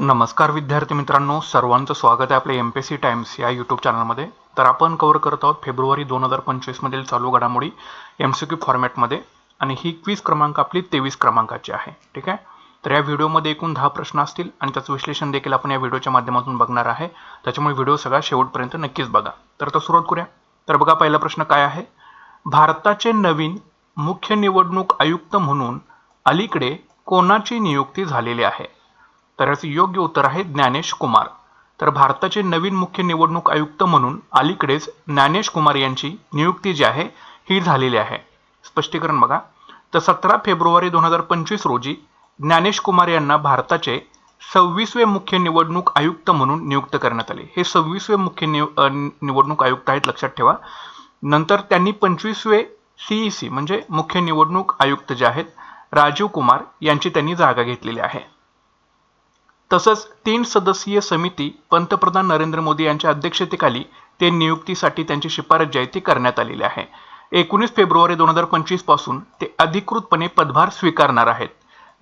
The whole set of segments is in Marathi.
नमस्कार विद्यार्थी मित्रांनो सर्वांचं स्वागत आहे आपल्या एम पी सी टाइम्स या यूट्यूब चॅनलमध्ये तर आपण कव्हर करत आहोत फेब्रुवारी दोन हजार पंचवीसमधील चालू घडामोडी एम सी क्यू फॉर्मॅटमध्ये आणि ही क्वीज क्रमांक आपली तेवीस क्रमांकाची आहे. ठीक आहे? तर या व्हिडिओमध्ये एकूण दहा प्रश्न असतील आणि त्याचं विश्लेषण देखील आपण या व्हिडिओच्या माध्यमातून बघणार आहे. त्याच्यामुळे व्हिडिओ सगळा शेवटपर्यंत नक्कीच बघा. तर आता सुरुवात करूया. तर बघा पहिला प्रश्न काय आहे? भारताचे नवीन मुख्य निवडणूक आयुक्त म्हणून अलीकडे कोणाची नियुक्ती झालेली आहे? तर याचं योग्य उत्तर आहे ज्ञानेश कुमार. तर भारताचे नवीन मुख्य निवडणूक आयुक्त म्हणून अलीकडेच ज्ञानेश कुमार यांची नियुक्ती जी आहे ही झालेली आहे. स्पष्टीकरण बघा. तर सतरा फेब्रुवारी दोन हजार पंचवीस रोजी ज्ञानेश कुमार यांना भारताचे सव्वीसवे मुख्य निवडणूक आयुक्त म्हणून नियुक्त करण्यात आले. हे सव्वीसवे मुख्य निव निवडणूक आयुक्त आहेत लक्षात ठेवा. नंतर त्यांनी पंचवीसवे सीई सी म्हणजे मुख्य निवडणूक आयुक्त जे आहेत राजीव कुमार यांची त्यांनी जागा घेतलेली आहे. तसंच तीन सदस्यीय समिती पंतप्रधान नरेंद्र मोदी यांच्या अध्यक्षतेखाली ते नियुक्तीसाठी त्यांची शिफारस जी आहे ती करण्यात आलेली आहे. एकोणीस फेब्रुवारी दोन हजार पंचवीसपासून ते अधिकृतपणे पदभार स्वीकारणार आहेत.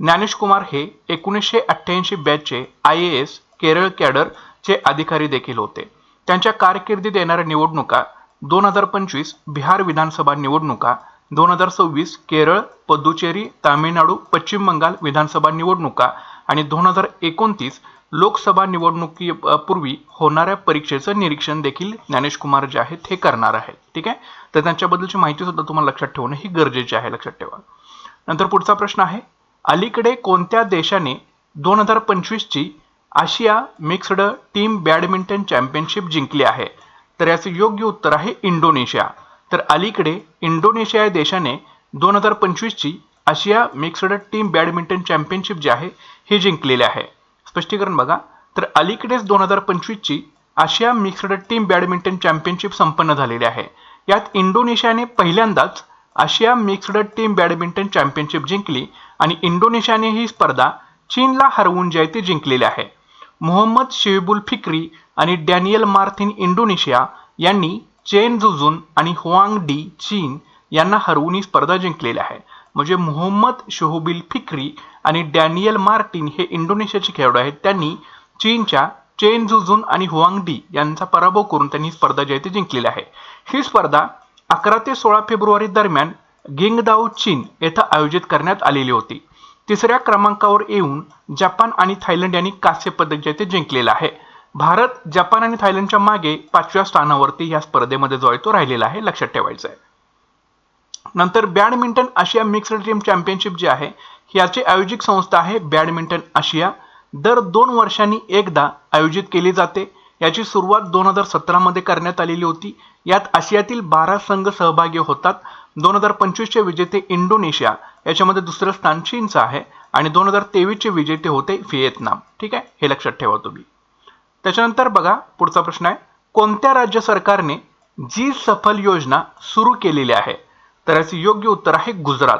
ज्ञानेश कुमार हे एकोणीसशे अठ्ठ्याऐंशी बॅचचे आय ए एस केरळ कॅडरचे अधिकारी देखील होते. त्यांच्या कारकिर्दीत येणाऱ्या निवडणुका दोन हजार पंचवीस बिहार विधानसभा निवडणुका दोन हजार सव्वीस केरळ पुदुचेरी तामिळनाडू पश्चिम बंगाल विधानसभा निवडणुका आणि दोन हजार एकोणतीस लोकसभा निवडणुकी पूर्वी होणाऱ्या परीक्षेचं निरीक्षण देखील ज्ञानेश कुमार जे आहेत हे करणार आहेत. ठीक आहे? तर त्यांच्याबद्दलची माहिती सुद्धा तुम्हाला लक्षात ठेवणं ही गरजेची आहे लक्षात ठेवा. नंतर पुढचा प्रश्न आहे अलीकडे कोणत्या देशाने दोन हजार पंचवीसची आशिया मिक्स्ड टीम बॅडमिंटन चॅम्पियनशिप जिंकली आहे? तर याचं योग्य उत्तर आहे इंडोनेशिया. तर अलीकडे इंडोनेशिया या देशाने दोन हजार पंचवीसची आशिया मिक्स्ड टीम बॅडमिंटन चॅम्पियनशिप जी आहे हे जिंकलेले आहे. स्पष्टीकरण बघा. तर अलीकडेच दोन हजार पंचवीसची आशिया मिक्स्ड टीम बॅडमिंटन चॅम्पियनशिप संपन्न झालेली आहे. यात इंडोनेशियाने पहिल्यांदाच आशिया मिक्स्ड टीम बॅडमिंटन चॅम्पियनशिप जिंकली आणि इंडोनेशियाने ही स्पर्धा चीनला हरवून जयते जिंकलेली आहे. मोहम्मद शेबुल फिक्री आणि डॅनियल मार्थिन इंडोनेशिया यांनी चेन जुजून आणि हुआंग डी चीन यांना हरवून ही स्पर्धा जिंकलेली आहे. म्हणजे मोहम्मद शोहबिल फिक्री आणि डॅनियल मार्टिन हे इंडोनेशियाचे खेळाडू आहेत. त्यांनी चीनच्या चेन जुजून आणि हुआंगडी यांचा पराभव करून त्यांनी स्पर्धा जी आहे ती जिंकलेली आहे. ही स्पर्धा अकरा ते सोळा फेब्रुवारी दरम्यान गिंगदाओ चीन येथे आयोजित करण्यात आलेली होती. तिसऱ्या क्रमांकावर येऊन जपान आणि थायलंड यांनी कांस्य पदक जे ते जिंकलेलं आहे. भारत जपान आणि थायलंडच्या मागे पाचव्या स्थानावरती या स्पर्धेमध्ये जो आहे तो राहिलेला आहे लक्षात ठेवायचं आहे नंतर बॅडमिंटन आशिया मिक्स्ड टीम चॅम्पियनशिप जी आहे याची आयोजिक संस्था आहे बॅडमिंटन आशिया. दर दोन वर्षांनी एकदा आयोजित केली जाते. याची सुरुवात दोन हजार सतरामध्ये करण्यात आलेली होती. यात आशियातील बारा संघ सहभागी होतात. दोन हजार पंचवीसचे विजेते इंडोनेशिया याच्यामध्ये दुसरं स्थान चीनचं आहे आणि दोन हजार तेवीसचे विजेते होते व्हिएतनाम. ठीक आहे? हे लक्षात ठेवा तुम्ही. त्याच्यानंतर बघा पुढचा प्रश्न आहे. कोणत्या राज्य सरकारने जी सफल योजना सुरू केलेली आहे? तर याचे योग्य उत्तर आहे गुजरात.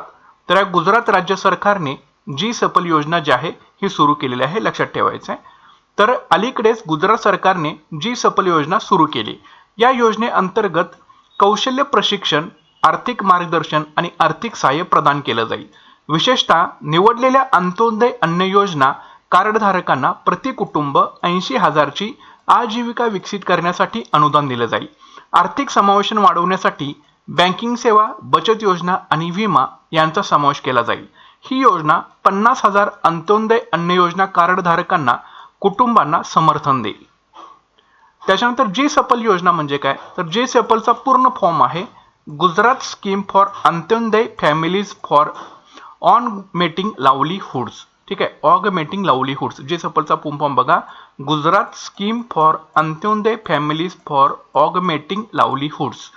तर गुजरात राज्य सरकारने जी सफल योजना जी आहे ही सुरू केलेली आहे लक्षात ठेवायचं आहे तर अलीकडेच गुजरात सरकारने जी सफल योजना सुरू केली या योजनेअंतर्गत कौशल्य प्रशिक्षण आर्थिक मार्गदर्शन आणि आर्थिक सहाय्य प्रदान केलं जाईल. विशेषतः निवडलेल्या अंत्योदय अन्न योजना कार्डधारकांना प्रति कुटुंब ऐंशी हजारची आजीविका विकसित करण्यासाठी अनुदान दिलं जाईल. आर्थिक समावेशन वाढवण्यासाठी बँकिंग सेवा बचत योजना आणि विमा यांचा समावेश केला जाईल. ही योजना पन्नास हजार अंत्योदय अन्न योजना कार्डधारकांना कुटुंबांना समर्थन देईल. त्याच्यानंतर जी सफल योजना म्हणजे काय? तर जे सफलचा पूर्ण फॉर्म आहे Gujarat scheme for Antyodaya families for augmenting livelihoods. ठीक आहे. ऑगमेटिंग लावलीहुड्स जे सफलचा पूर्ण फॉर्म बघा. Gujarat scheme for Antyodaya families for augmenting livelihoods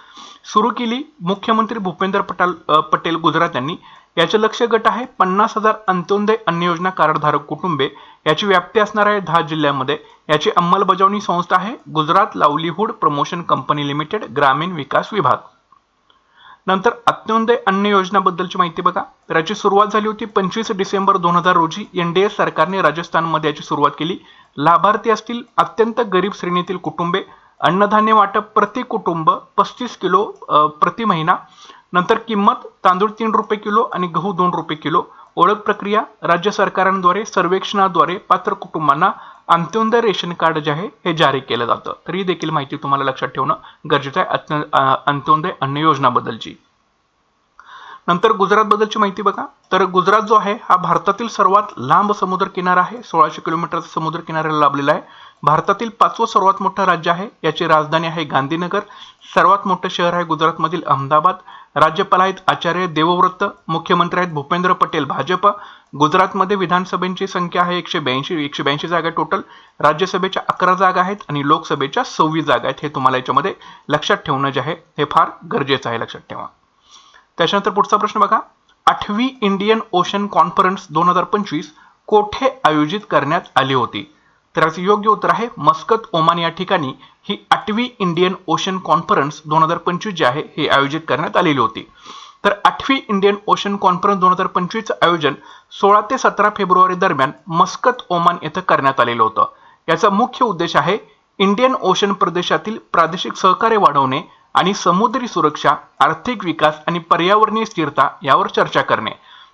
सुरू केली मुख्यमंत्री भूपेंद्र पटाल पटेल गुजरात यांनी. याचे लक्ष्य गट आहे पन्नास हजार अंत्योदय अन्न योजना कार्डधारक कुटुंबे. याची व्याप्ती असणार आहे दहा जिल्ह्यामध्ये. याची अंमलबजावणी संस्था आहे Gujarat livelihood promotion company limited ग्रामीण विकास विभाग. नंतर अंत्योदय अन्न योजनाबद्दलची माहिती बघा. याची सुरुवात झाली होती पंचवीस डिसेंबर दोन हजार रोजी. एनडीए सरकारने राजस्थानमध्ये याची सुरुवात केली. लाभार्थी असतील अत्यंत गरीब श्रेणीतील कुटुंबे. अन्नधान्य वाटप प्रति कुटुंब पस्तीस किलो प्रति महिना. नंतर किंमत तांदूळ तीन रुपये किलो आणि गहू दोन रुपये किलो. ओळख प्रक्रिया राज्य सरकारांद्वारे सर्वेक्षणाद्वारे पात्र कुटुंबांना अंत्योदय रेशन कार्ड जे आहे हे जारी केलं जातं. तर ही देखील माहिती तुम्हाला लक्षात ठेवणं गरजेचं आहे. अंत्योदय अन्न योजनाबद्दलची. नंतर गुजरात बद्दलची माहिती बघा. तर गुजरात जो आहे हा भारतातील सर्वात लांब समुद्र किनारा आहे. सोळाशे किलोमीटरचा समुद्र किनाऱ्याला लाभलेला आहे. भारतातील पाचवं सर्वात मोठं राज्य आहे. याची राजधानी आहे गांधीनगर. सर्वात मोठं शहर आहे गुजरातमधील अहमदाबाद. राज्यपाल आहेत आचार्य देवव्रत मुख्यमंत्री आहेत भूपेंद्र पटेल भाजप. गुजरातमध्ये विधानसभेची संख्या आहे एकशे ब्याऐंशी एकशे ब्याऐंशी जागा टोटल राज्यसभेच्या अकरा जागा आहेत आणि लोकसभेच्या सव्वीस जागा आहेत. हे तुम्हाला याच्यामध्ये लक्षात ठेवणं जे आहे हे फार गरजेचं आहे. लक्षात ठेवा. त्याच्यानंतर पुढचा प्रश्न बघा. आठवी इंडियन ओशन कॉन्फरन्स दोन हजार पंचवीस कोठे आयोजित करण्यात आली होती? तर याचं योग्य उत्तर आहे मस्कत ओमान या ठिकाणी ही आठवी इंडियन ओशन कॉन्फरन्स दोन हजार पंचवीस जी आहे हे आयोजित करण्यात आलेली होती. तर आठवी इंडियन ओशन कॉन्फरन्स दोन हजार पंचवीसचं आयोजन सोळा ते सतरा फेब्रुवारी दरम्यान मस्कत ओमान येथे करण्यात आलेलं होतं. याचा मुख्य उद्देश आहे इंडियन ओशन प्रदेशातील प्रादेशिक सहकार्य वाढवणे आणि समुद्री सुरक्षा आर्थिक विकास आणि पर्यावरणीय स्थिरता यावर चर्चा करणे.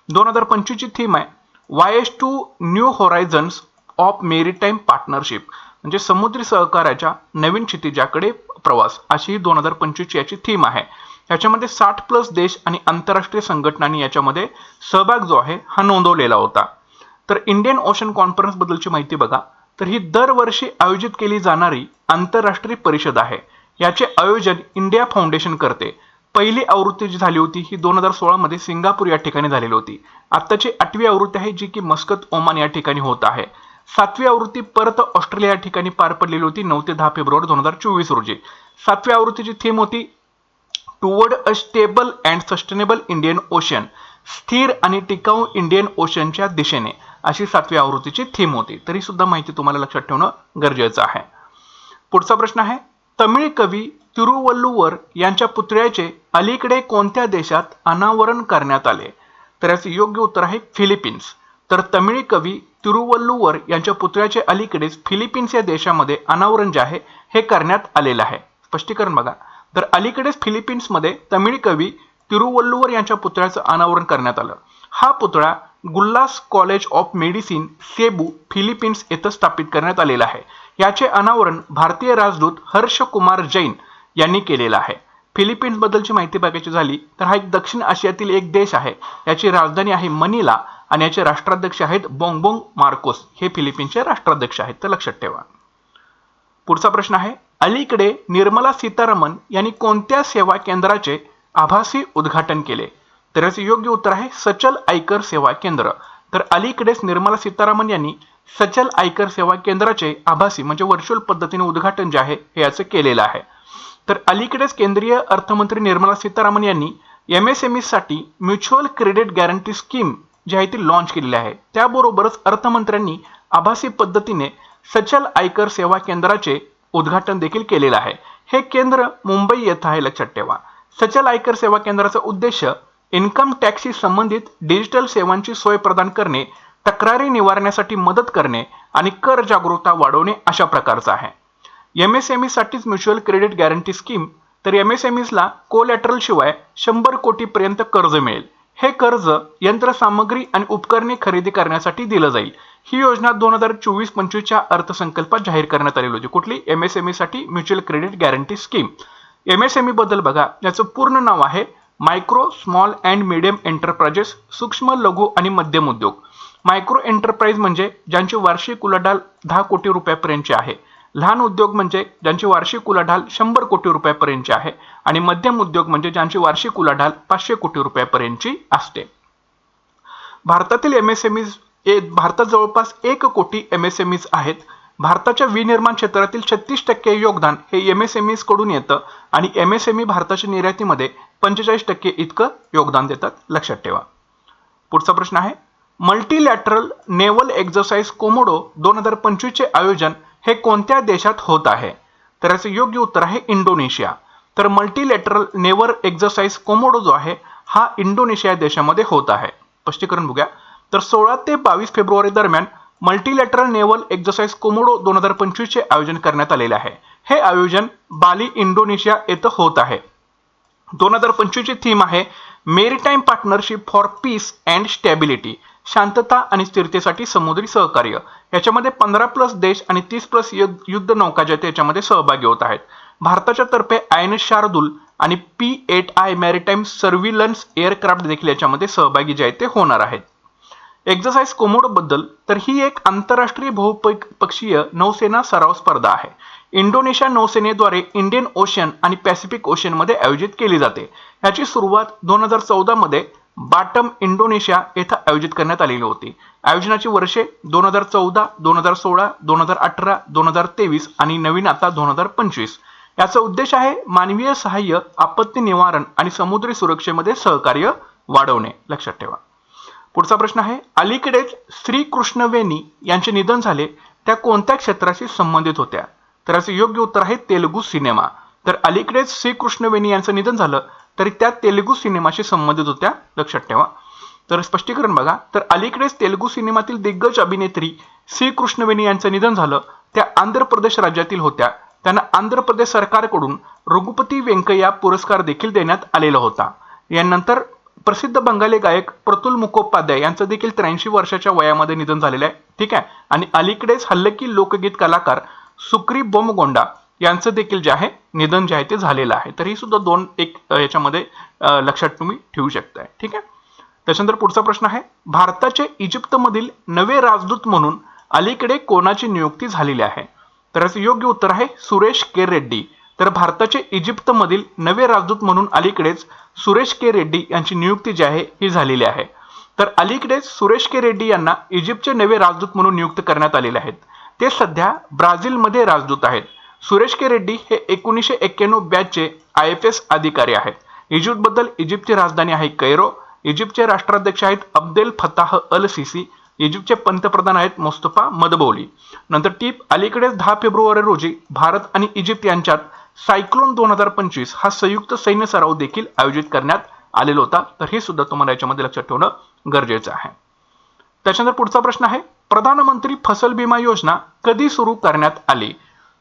दोन हजार पंचवीसची थीम आहे voyage to new horizons of maritime partnership म्हणजे समुद्री सहकार्याच्या नवीन क्षितिजाकडे प्रवास. अशी ही दोन हजार पंचवीसची याची थीम आहे. याच्यामध्ये साठ प्लस देश आणि आंतरराष्ट्रीय संघटनांनी याच्यामध्ये सहभाग जो आहे हा नोंदवलेला होता. तर इंडियन ओशन कॉन्फरन्स बद्दलची माहिती बघा. तर ही दरवर्षी आयोजित केली जाणारी आंतरराष्ट्रीय परिषद आहे. याचे आयोजन इंडिया फाउंडेशन करते. पहिली आवृत्ती जी झाली होती ही दोन हजार सोळामध्ये सिंगापूर या ठिकाणी झालेली होती. आत्ताची आठवी आवृत्ती आहे जी की मस्कत ओमान या ठिकाणी होत आहे. सातवी आवृत्ती परत ऑस्ट्रेलिया या ठिकाणी पार पडलेली होती नऊ ते दहा फेब्रुवारी दोन हजार चोवीस रोजी. सातवी आवृत्तीची थीम होती toward a stable and sustainable Indian Ocean स्थिर आणि टिकाऊ इंडियन ओशनच्या दिशेने. अशी सातवी आवृत्तीची थीम होती. तरी सुद्धा माहिती तुम्हाला लक्षात ठेवणं गरजेचं आहे. पुढचा प्रश्न आहे तमिळ कवी तिरुवल्लुवर यांच्या पुतळ्याचे अलीकडे कोणत्या देशात अनावरण करण्यात आले? तर याचे योग्य उत्तर आहे फिलिपिन्स. तर तमिळ कवी तिरुवल्लुवर यांच्या पुतळ्याचे अलीकडेच फिलिपिन्स या देशामध्ये अनावरण जे आहे हे करण्यात आलेलं आहे. स्पष्टीकरण बघा. तर अलीकडेच फिलिपिन्समध्ये तमिळ कवी तिरुवल्लुवर यांच्या पुतळ्याचं अनावरण करण्यात आलं. हा पुतळा Gullas College of Medicine Cebu Philippines येथे स्थापित करण्यात आलेला आहे. याचे अनावरण भारतीय राजदूत हर्ष कुमार जैन यांनी केलेलं आहे. फिलिपिन्स बद्दलची माहिती बघायची झाली तर हा एक दक्षिण आशियातील एक देश आहे. याची राजधानी आहे मनिला आणि याचे राष्ट्राध्यक्ष आहेत बोंगबोंग मार्कोस. हे फिलिपिन्सचे राष्ट्राध्यक्ष आहेत तर लक्षात ठेवा. पुढचा प्रश्न आहे अलीकडे निर्मला सीतारामन यांनी कोणत्या सेवा केंद्राचे आभासी उद्घाटन केले? तर याचे योग्य उत्तर आहे सचल आयकर सेवा केंद्र. तर अलीकडेच निर्मला सीतारामन यांनी सचल आयकर सेवा केंद्राचे आभासी म्हणजे व्हर्च्युअल पद्धतीने उद्घाटन जे आहे हे याचं केलेलं आहे. तर अलीकडेच केंद्रीय अर्थमंत्री निर्मला सीतारामन यांनी एम एस एमसाठी म्युच्युअल क्रेडिट गॅरंटी स्कीम जी आहे ती लॉन्च केलेली आहे. त्याबरोबरच अर्थमंत्र्यांनी आभासी पद्धतीने सचल आयकर सेवा केंद्राचे उद्घाटन देखील केलेलं आहे. हे केंद्र मुंबई येथे आहे लक्षात ठेवा. सचल आयकर सेवा केंद्राचा उद्देश इन्कम टॅक्सशी संबंधित डिजिटल सेवांची सोय प्रदान करणे तक्रारी निवारण्यासाठी मदत करणे आणि कर जागरूकता वाढवणे अशा प्रकारचा आहे. एम एस एम साठीच म्युच्युअल क्रेडिट गॅरंटी स्कीम तर एम एस एम ला कोलॅटरल शिवाय शंभर कोटीपर्यंत कर्ज मिळेल. हे कर्ज यंत्रसामग्री आणि उपकरणे खरेदी करण्यासाठी दिलं जाईल. ही योजना दोन हजार चोवीस पंचवीसच्या अर्थसंकल्पात जाहीर करण्यात आलेली होती. कुठली? M S एमसाठी mutual credit guarantee scheme. M S एमबद्दल बघा. याचं पूर्ण नाव आहे micro small and medium enterprises सूक्ष्म लघु आणि मध्यम उद्योग. मायक्रो एंटरप्राइज म्हणजे ज्यांची वार्षिक उलाढाल दहा कोटी रुपयापर्यंतची आहे. लहान उद्योग म्हणजे ज्यांची वार्षिक उलाढाल शंभर कोटी रुपयापर्यंतची आहे आणि मध्यम उद्योग म्हणजे ज्यांची वार्षिक उलाढाल पाचशे कोटी रुपयापर्यंतची असते. भारतातील एम एस एम भारतात जवळपास एक कोटी एम एस एम आहेत. भारताच्या विनिर्माण क्षेत्रातील छत्तीस टक्के योगदान हे एम एस एमकडून येतं आणि एम एस एम ई भारताच्या निर्यातीमध्ये पंचेचाळीस टक्के इतकं योगदान देतात. लक्षात ठेवा. पुढचा प्रश्न आहे मल्टीलॅटरल नेव्हल एक्झरसाइज कोमोडो दोन हजार पंचवीसचे आयोजन हे कोणत्या देशात होत आहे? तर याचं योग्य उत्तर आहे इंडोनेशिया. तर मल्टीलॅटरल नेव्हल एक्झरसाइज कोमोडो जो आहे हा इंडोनेशिया देशामध्ये होत आहे. स्पष्टीकरण बघूया. तर सोळा ते बावीस फेब्रुवारी दरम्यान मल्टीलॅटरल नेव्हल एक्झरसाइज कोमोडो दोन हजार पंचवीसचे आयोजन करण्यात आलेले आहे. हे आयोजन बाली इंडोनेशिया येथे होत आहे. दोन हजार पंचवीसची थीम आहे maritime partnership for peace and stability शांतता आणि स्थिरतेसाठी समुद्री सहकार्य. याच्यामध्ये पंधरा प्लस देश आणि तीस प्लस युद्ध नौका ज्या याच्यामध्ये सहभागी होत आहेत. भारताच्या तर्फे आय एन शार्दूल आणि P eight I maritime surveillance aircraft देखील याच्यामध्ये सहभागी जे आहेत ते होणार आहेत. एक्झरसाइज कोमोडोबद्दल तर ही एक आंतरराष्ट्रीय बहुपक्षीय नौसेना सराव स्पर्धा आहे. इंडोनेशिया नौसेनेद्वारे इंडियन ओशन आणि पॅसिफिक ओशनमध्ये आयोजित केली जाते. याची सुरुवात दोन हजार चौदामध्ये बाटम इंडोनेशिया येथे आयोजित करण्यात आलेली होती. आयोजनाची वर्षे दोन हजार चौदा दोन हजार सोळा दोन हजार अठरा दोन हजार तेवीस आणि नवीन आता दोन हजार पंचवीस. याचा उद्देश आहे मानवीय सहाय्य आपत्ती निवारण आणि समुद्री सुरक्षेमध्ये सहकार्य वाढवणे. लक्षात ठेवा. पुढचा प्रश्न आहे अलीकडेच श्रीकृष्णवेणी यांचे निधन झाले त्या कोणत्या क्षेत्राशी संबंधित होत्या? तर याचं योग्य उत्तर आहे तेलुगू सिनेमा. तर अलीकडेच श्रीकृष्णवेणी यांचं निधन झालं तरी त्या तेलुगू सिनेमाशी संबंधित होत्या लक्षात ठेवा. तर स्पष्टीकरण बघा तर अलीकडेच तेलुगू सिनेमातील दिग्गज अभिनेत्री श्रीकृष्णवेणी यांचं निधन झालं त्या आंध्र प्रदेश राज्यातील होत्या. त्यांना आंध्र प्रदेश सरकारकडून रघुपती व्यंकय्या पुरस्कार देखील देण्यात आलेला होता. यानंतर प्रसिद्ध बंगाली गायक प्रतुल मुखोपाध्याय यांचं देखील त्र्याऐंशी वर्षाच्या वयामध्ये निधन झालेलं आहे. ठीक आहे? आणि अलीकडेच हल्लकी लोकगीत कलाकार सुक्री बोमगोंडा यांचं देखील जे आहे निधन जे आहे ते झालेलं आहे. तर ही सुद्धा दोन एक याच्यामध्ये लक्षात तुम्ही ठेवू शकताय. ठीक आहे? त्याच्यानंतर पुढचा प्रश्न आहे. भारताचे इजिप्तमधील नवे राजदूत म्हणून अलीकडे कोणाची नियुक्ती झालेली आहे? तर याचं योग्य उत्तर आहे सुरेश के रेड्डी. तर भारताचे इजिप्तमधील नवे राजदूत म्हणून अलीकडेच सुरेश के रेड्डी यांची नियुक्ती जी आहे ही झालेली आहे. तर अलीकडेच सुरेश के रेड्डी यांना इजिप्तचे नवे राजदूत म्हणून नियुक्त करण्यात आलेले आहेत. ते सध्या ब्राझीलमध्ये राजदूत आहेत. सुरेश के रेड्डी हे एकोणीसशे एक्क्याण्णव बॅचचे आय एफ एस अधिकारी आहेत. इजिप्तबद्दल इजिप्तची राजधानी आहे कैरो. इजिप्तचे राष्ट्राध्यक्ष आहेत अब्देल फताह अल सिसी. इजिप्तचे पंतप्रधान आहेत मोस्तफा मदबौली. नंतर टीप अलीकडेच दहा फेब्रुवारी रोजी भारत आणि इजिप्त यांच्यात सायक्लोन दोन हजार पंचवीस हा संयुक्त सैन्य सराव देखील आयोजित करण्यात आलेला होता. तर हे सुद्धा तुम्हाला याच्यामध्ये लक्षात ठेवणं गरजेचं आहे. त्याच्यानंतर पुढचा प्रश्न आहे प्रधानमंत्री फसल बिमा योजना कधी सुरू करण्यात आली?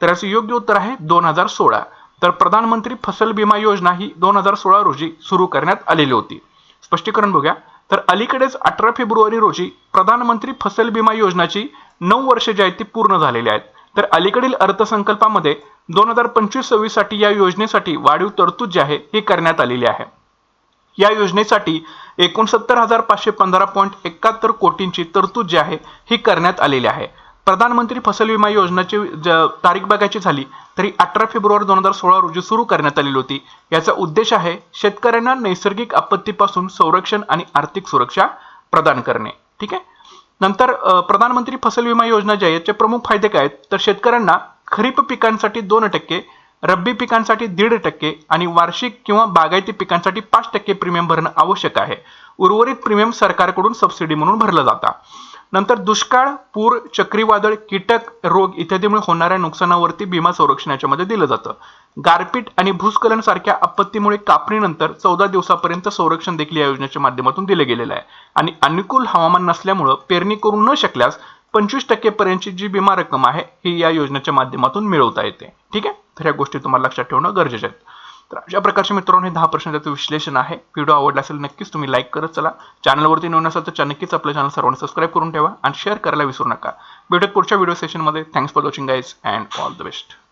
तर याचं योग्य उत्तर आहे दोन हजार सोळा. तर प्रधानमंत्री फसल बिमा योजना ही दोन हजार सोळा रोजी सुरू करण्यात आलेली होती. स्पष्टीकरण बघूया. तर अलीकडेच अठरा फेब्रुवारी रोजी प्रधानमंत्री फसल बिमा योजनाची नऊ वर्षे जी आहेत ती पूर्ण झालेली आहेत. तर अलीकडील अर्थसंकल्पामध्ये दोन हजार पंचवीस सव्वीससाठी या योजनेसाठी वाढीव तरतूद जी आहे ही करण्यात आलेली आहे. या योजनेसाठी एकोणसत्तर हजार पाचशे पंधरा पॉईंट एकाहत्तर कोटींची तरतूद जी आहे ही करण्यात आलेली आहे. प्रधानमंत्री फसल विमा योजनेची तारीख बघायची झाली तरी अठरा फेब्रुवारी दोन हजार सोळा रोजी सुरू करण्यात आलेली होती. याचा उद्देश आहे शेतकऱ्यांना नैसर्गिक आपत्तीपासून संरक्षण आणि आर्थिक सुरक्षा प्रदान करणे. ठीक आहे? नंतर प्रधानमंत्री फसल विमा योजना जी आहे याचे प्रमुख फायदे काय आहेत? तर शेतकऱ्यांना खरीप पिकांसाठी दोन टक्के रब्बी पिकांसाठी दीड टक्के आणि वार्षिक किंवा बागायती पिकांसाठी पाच टक्के प्रीमियम भरणं आवश्यक आहे. उर्वरित प्रीमियम सरकारकडून सबसिडी म्हणून भरलं जातं. नंतर दुष्काळ पूर चक्रीवादळ कीटक रोग इत्यादीमुळे होणाऱ्या नुकसानावरती विमा संरक्षणाच्या मध्ये दिलं जातं. गारपीट आणि भूस्खलन सारख्या आपत्तीमुळे कापणीनंतर चौदा दिवसापर्यंत संरक्षण देखील या योजनेच्या माध्यमातून दिलं गेलेलं आहे. आणि अनुकूल हवामान नसल्यामुळं पेरणी करू न शकल्यास पंचवीस टक्केपर्यंतची जी विमा रक्कम आहे ही या योजनेच्या माध्यमातून मिळवता येते. ठीक आहे? तर या गोष्टी तुम्हाला लक्षात ठेवणं गरजेचं आहे. तर अशा प्रकारचे मित्रांनो हे दहा प्रश्नाचं विश्लेषण आहे. व्हिडिओ आवडला असेल नक्कीच तुम्ही लाईक करत चला. चॅनलवरती नवीन असाल तर नक्कीच आपलं चॅनल सर्वांनी सबस्क्राईब करून ठेवा आणि शेअर करायला विसरू नका. भेटत पुढच्या व्हिडिओ सेशनमध्ये thanks for watching guys and all the best